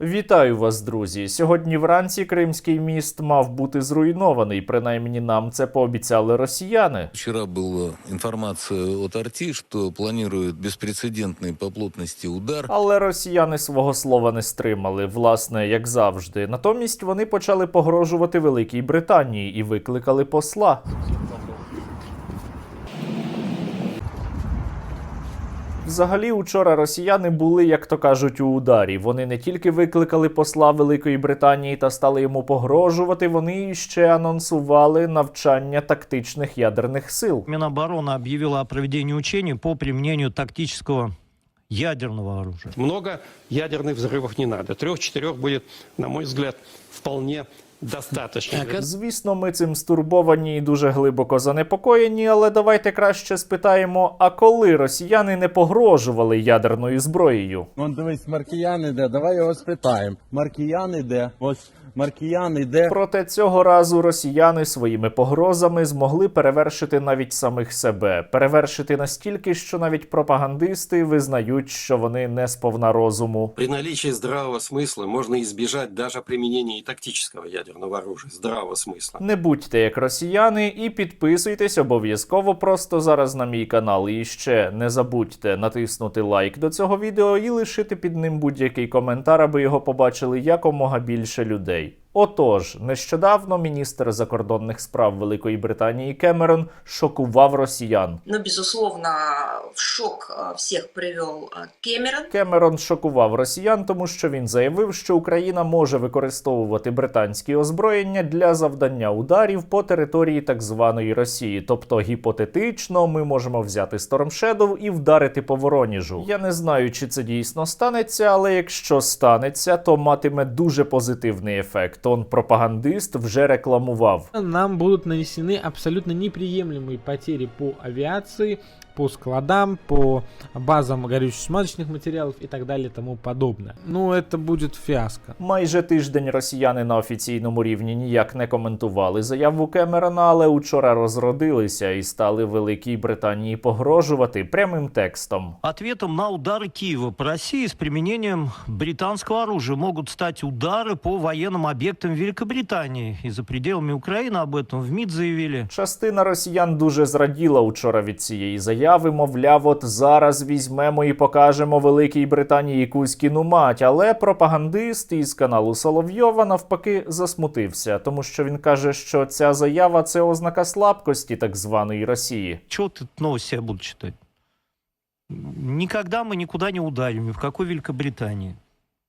Вітаю вас, друзі! Сьогодні вранці Кримський міст мав бути зруйнований. Принаймні нам це пообіцяли росіяни. Вчера была информация от Арти, что планируют беспрецедентный по плотности удар. Але росіяни свого слова не стримали, власне, як завжди. Натомість вони почали погрожувати Великій Британії і викликали посла. Взагалі, учора росіяни були, як то кажуть, у ударі. Вони не тільки викликали посла Великої Британії та стали йому погрожувати, вони ще анонсували навчання тактичних ядерних сил. Минобороны объявила о проведении учений по применению тактического ядерного оружия. Много ядерных взрывов не надо. Трех-четырех будет, на мой взгляд, вполне достаточно. Звісно, ми цим стурбовані і дуже глибоко занепокоєні, але давайте краще спитаємо: а коли росіяни не погрожували ядерною зброєю? Вон дивись, Маркіян іде, давай його спитаємо. Маркіян іде, ось Маркіян іде. Проте цього разу росіяни своїми погрозами змогли перевершити навіть самих себе, перевершити настільки, що навіть пропагандисти визнають, що вони не сповна розуму. При наличии здравого смысла можно избежать даже применения и тактического ядерного оружия. Здравого смысла. Не будьте як росіяни і підписуйтесь обов'язково просто зараз на мій канал. І ще не забудьте натиснути лайк до цього відео і лишити під ним будь-який коментар, аби його побачили якомога більше людей. Отож, нещодавно міністр закордонних справ Великої Британії Кемерон шокував росіян. Но, безусловно, в шок э, всех привел э, Кэмерон. Кемерон шокував росіян, тому що він заявив, що Україна може використовувати британські озброєння для завдання ударів по території так званої Росії. Тобто, гіпотетично, ми можемо взяти Storm Shadow і вдарити по Вороніжу. Я не знаю, чи це дійсно станеться, але якщо станеться, то матиме дуже позитивний ефект. Он пропагандист вже рекламував. нам будут нанесены абсолютно неприемлемые потери по авиации, по складам, по базам горюче-смазочных материалов и так далее и тому подобное. Ну, это будет фиаско. Майже тиждень росіяни на офіційному рівні ніяк не коментували заяву Кемерона, але учора розродилися і стали Великій Британії погрожувати прямим текстом. Ответом на удары Киева по России с применением британского оружия могут стать удары по военным объектам Великобритании. И за пределами Украины об этом в МИД заявили. Частина росіян дуже зраділа учора від цієї заяви. Мовляв, от зараз візьмемо і покажемо Великій Британії Кузькіну мать. Але пропагандист із каналу Соловйова навпаки засмутився, тому що він каже, що ця заява це ознака слабкості так званої Росії. Чего ты новость себя буду читать? Никогда мы никуда не ударим. Ни в какой Великобритании.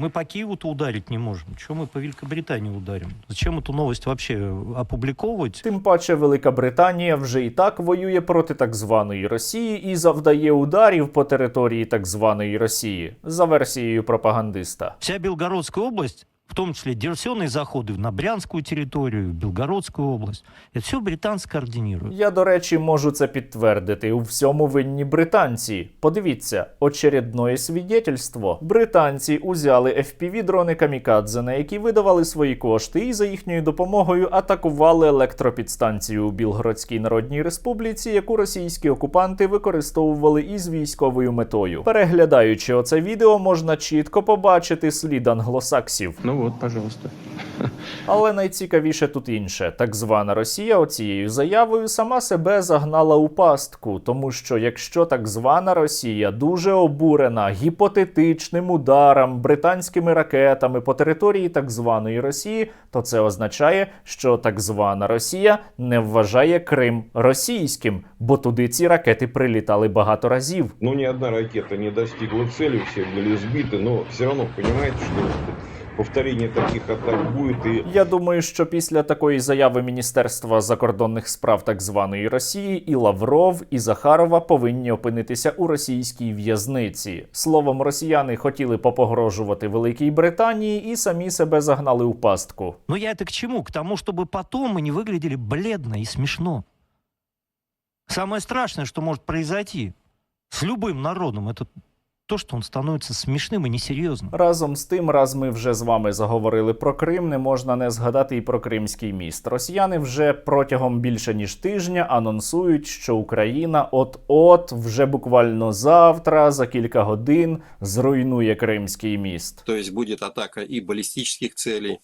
Мы по Киеву-то ударить не можем. Чего мы по Великобритании ударим? Зачем эту новость вообще опубликовывать? Тим паче Велика Британія вже і так воює проти так званої Росії і завдає ударів по території так званої Росії за версією пропагандиста. Вся Белгородская область, в том числе диверсионные заходы на Брянскую территорию, в Белгородскую область, это все британцы координируют. Я, до речі, можу це підтвердити. У всьому винні британці. Подивіться, очередное свідетельство. Британці узяли fpv дрони камікадзе, на які видавали свої кошти, і за їхньою допомогою атакували електропідстанцію у Білгородській Народній Республіці, яку російські окупанти використовували із військовою метою. Переглядаючи оце відео, можна чітко побачити слід англосаксів. Ну вот, пожалуйста. Але найцікавіше тут інше: так звана Росія оцією заявою сама себе загнала у пастку, тому що якщо так звана Росія дуже обурена гіпотетичним ударом британськими ракетами по території так званої Росії, то це означає, що так звана Росія не вважає Крим російським, бо туди ці ракети прилітали багато разів. Ну, ни одна ракета не достигла цели, все были сбиты, но все равно понимаете, что повторение таких атак будет, и Я думаю, що після такої заяви Міністерства закордонних справ так званої Росії і Лавров, і Захарова повинні опинитися у російській в'язниці. Словом, росіяни хотіли попогрожувати Великій Британії і самі себе загнали у пастку. Но я это к чему? К тому, чтобы потом мы не выглядели бледно и смешно. Самое страшное, что может произойти с любым народом, это то, что он становится смешным и несерьезным. Разом з тим, раз ми вже з вами заговорили про Крим, не можна не згадати і про Кримський міст. Росіяни вже протягом більше ніж тижня анонсують, що Україна от-от, вже буквально завтра, за кілька годин, зруйнує Кримський міст. То есть будет атака и баллистических целей,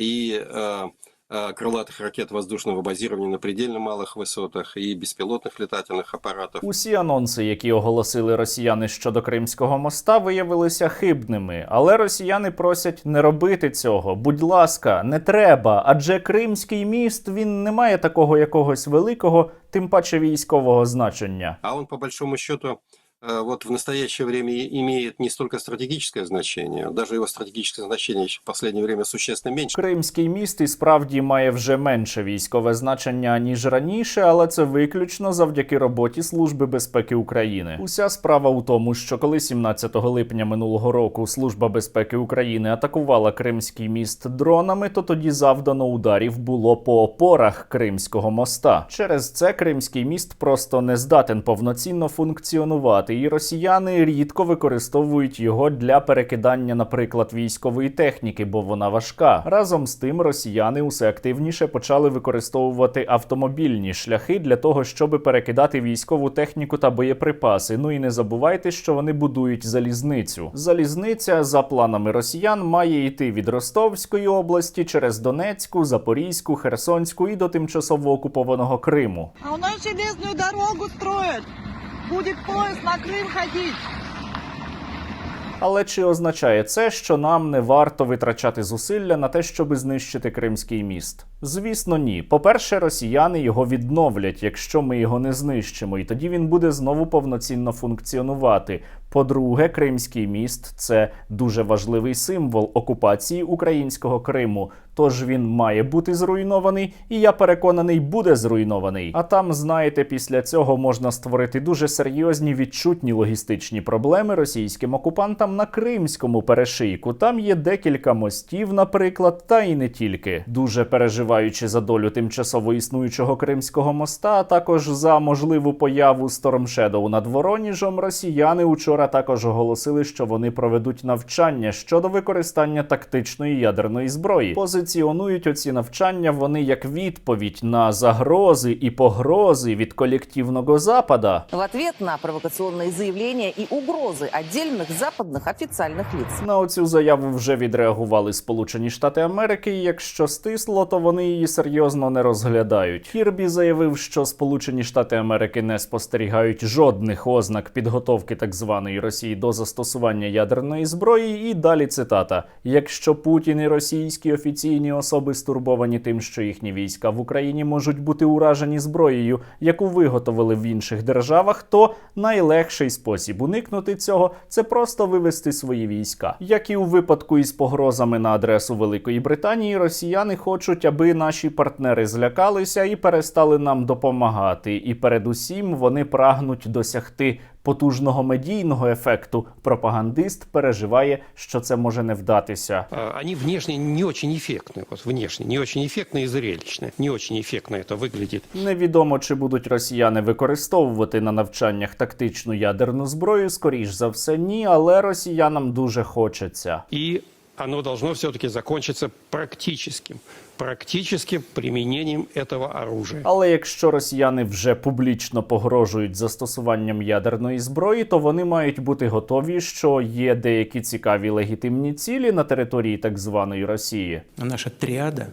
и э, э, крылатых ракет воздушного базирования на предельно малых высотах, и беспилотных летательных аппаратов. Усі анонси, які оголосили росіяни щодо Кримського моста, виявилися хибними. Але росіяни просять не робити цього. Будь ласка, не треба. Адже Кримський міст він не має такого якогось великого, тим паче військового значення. А он, по большому счету, э, вот в настоящее время имеет не столько стратегическое значение, даже его стратегическое значение в последнее время существенно меньше. Кримський міст і справді має вже менше військове значення ніж раніше, але це виключно завдяки роботі Служби безпеки України. Уся справа у тому, що коли 17 липня минулого року Служба безпеки України атакувала Кримський міст дронами, то тоді завдано ударів було по опорах Кримського моста. Через це Кримський міст просто не здатен повноцінно функціонувати, і росіяни рідко використовують його для перекидання, наприклад, військової техніки, бо вона важка. Разом з тим, росіяни усе активніше почали використовувати автомобільні шляхи для того, щоб перекидати військову техніку та боєприпаси. Ну і не забувайте, що вони будують залізницю. Залізниця за планами росіян має йти від Ростовської області через Донецьку, Запорізьку, Херсонську і до тимчасово окупованого Криму. А у нас железную дорогу строят. Будет поїзд на Крим ходити. Але чи означає це, що нам не варто витрачати зусилля на те, щоб знищити Кримський міст? Звісно, ні. По-перше, росіяни його відновлять, якщо ми його не знищимо, і тоді він буде знову повноцінно функціонувати. По-друге, Кримський міст це дуже важливий символ окупації українського Криму. Тож він має бути зруйнований, і я переконаний, буде зруйнований. А там, знаєте, після цього можна створити дуже серйозні відчутні логістичні проблеми російським окупантам на кримському перешийку. Там є декілька мостів, наприклад, та і не тільки. Дуже переживаючи за долю тимчасово існуючого кримського моста, а також за можливу появу Storm Shadow над Вороніжем, росіяни учора також оголосили, що вони проведуть навчання щодо використання тактичної ядерної зброї. Позиціонують оці навчання вони як відповідь на загрози і погрози від колективного запада. В ответ на провокационные заявления и угрозы отдельных западных официальных лиц. На оцю заяву вже відреагували Сполучені Штати Америки. і Якщо стисло, то вони її серйозно не розглядають. Кірбі заявив, що Сполучені Штати Америки не спостерігають жодних ознак підготовки так званої Росії до застосування ядерної зброї. І далі цитата: якщо Путін і російські офіційні особи стурбовані тим, що їхні війська в Україні можуть бути уражені зброєю, яку виготовили в інших державах, то найлегший спосіб уникнути цього це просто вивести свої війська. Як і у випадку із погрозами на адресу Великої Британії, росіяни хочуть, аби наші партнери злякалися і перестали нам допомагати. І передусім вони прагнуть досягти потужного медійного ефекту. Пропагандист переживає, що це може не вдатися. А, Они внешне не очень эффектны, вот внешне не очень эффектные и зрелищные. Не очень эффектно это выглядит. Невідомо, чи будуть росіяни використовувати на навчаннях тактичну ядерну зброю. Скоріш за все, ні, але росіянам дуже хочеться. И оно должно все-таки закончиться практическим, практическим применением этого оружия. Але якщо росіяни вже публічно погрожують застосуванням ядерної зброї, то вони мають бути готові, що є деякі цікаві легітимні цілі на території так званої Росії. Наша тріада,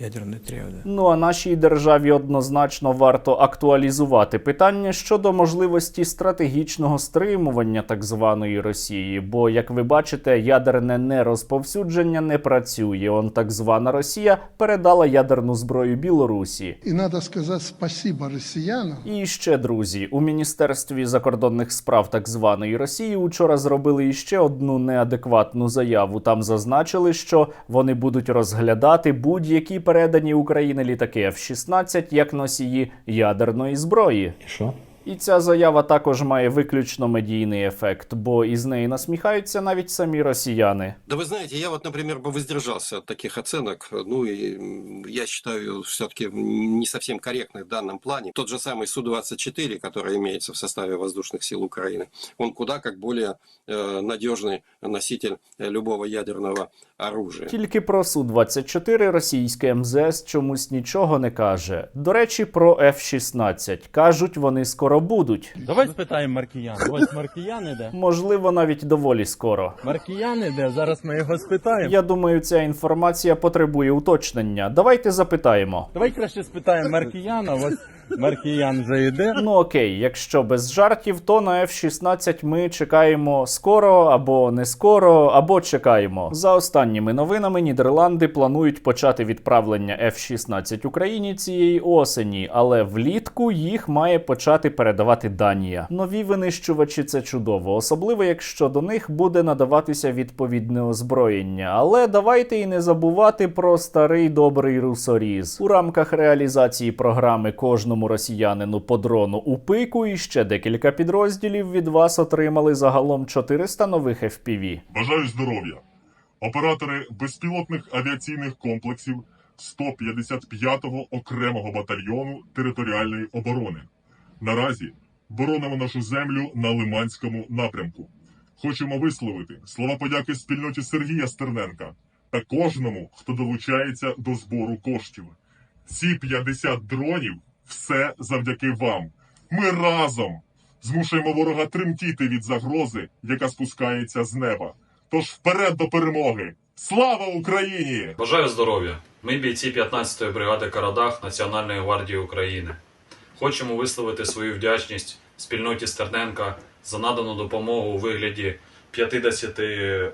ядерна тріада, Ну а нашій державі однозначно варто актуалізувати питання щодо можливості стратегічного стримування так званої Росії. Бо, як ви бачите, ядерне нерозповсюдження не працює. Он так звана Росія передала ядерну зброю Білорусі. И надо сказать спасибо россиянам. І ще друзі, у міністерстві закордонних справ так званої Росії учора зробили іще одну неадекватну заяву. Там зазначили, що вони будуть розглядати будь-які передані Україні літаки F-16 як носії ядерної зброї. і що? І ця заява також має виключно медійний ефект, бо із неї насміхаються навіть самі росіяни. Да вы знаете, я вот, например, бы воздержался от таких оценок. Ну и м, я считаю все-таки не совсем корректных в данном плане. Тот же самый Су-24, который имеется в составе воздушных сил Украины, он куда как более э, надежный носитель э, любого ядерного оружия. Тільки про Су-24 російське МЗС чомусь нічого не каже. До речі, про F-16. Кажуть, вони скоро будуть. Давай спитаємо Маркіян. Ось Маркіян іде. Можливо, навіть доволі скоро. Маркіян іде, зараз ми його спитаємо. Я думаю, ця інформація потребує уточнення. Давайте запитаємо. Давай краще спитаємо Маркіяна, ось Маркіян вже йде. Ну окей, якщо без жартів, то на F-16 ми чекаємо скоро або не скоро, або чекаємо. За останніми новинами Нідерланди планують почати відправлення F-16 Україні цієї осені, але влітку їх має почати передавати Данія. Нові винищувачі це чудово, особливо якщо до них буде надаватися відповідне озброєння. Але давайте і не забувати про старий добрий русоріз у рамках реалізації програми кожному росіянину по дрону у пику і ще декілька підрозділів від вас отримали загалом 400 нових FPV. Бажаю здоров'я. Оператори безпілотних авіаційних комплексів 155-го окремого батальйону територіальної оборони. Наразі боронимо нашу землю на Лиманському напрямку. Хочемо висловити слова подяки спільноті Сергія Стерненка та кожному, хто долучається до збору коштів. Ці 50 дронів все завдяки вам. Ми разом змушуємо ворога тремтіти від загрози, яка спускається з неба. Тож вперед до перемоги! Слава Україні! Бажаю здоров'я! Ми бійці 15-ї бригади Карадах Національної гвардії України. Хочемо висловити свою вдячність спільноті Стерненка за надану допомогу у вигляді 50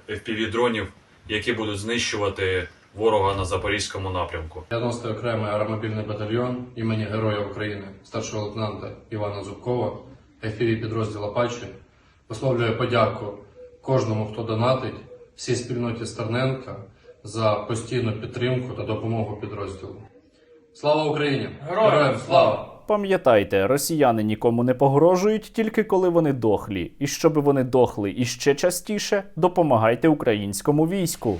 FPV-дронів, які будуть знищувати ворога на запорізькому напрямку. 90-й окремий аеромобільний батальйон імені Героя України старшого лейтенанта Івана Зубкова, FPV підрозділ Апачі, висловлює подяку кожному, хто донатить, всій спільноті Стерненка за постійну підтримку та допомогу підрозділу. Слава Україні! Героям слава! Пам'ятайте, росіяни нікому не погрожують тільки коли вони дохлі. І щоб вони дохли іще частіше, допомагайте українському війську.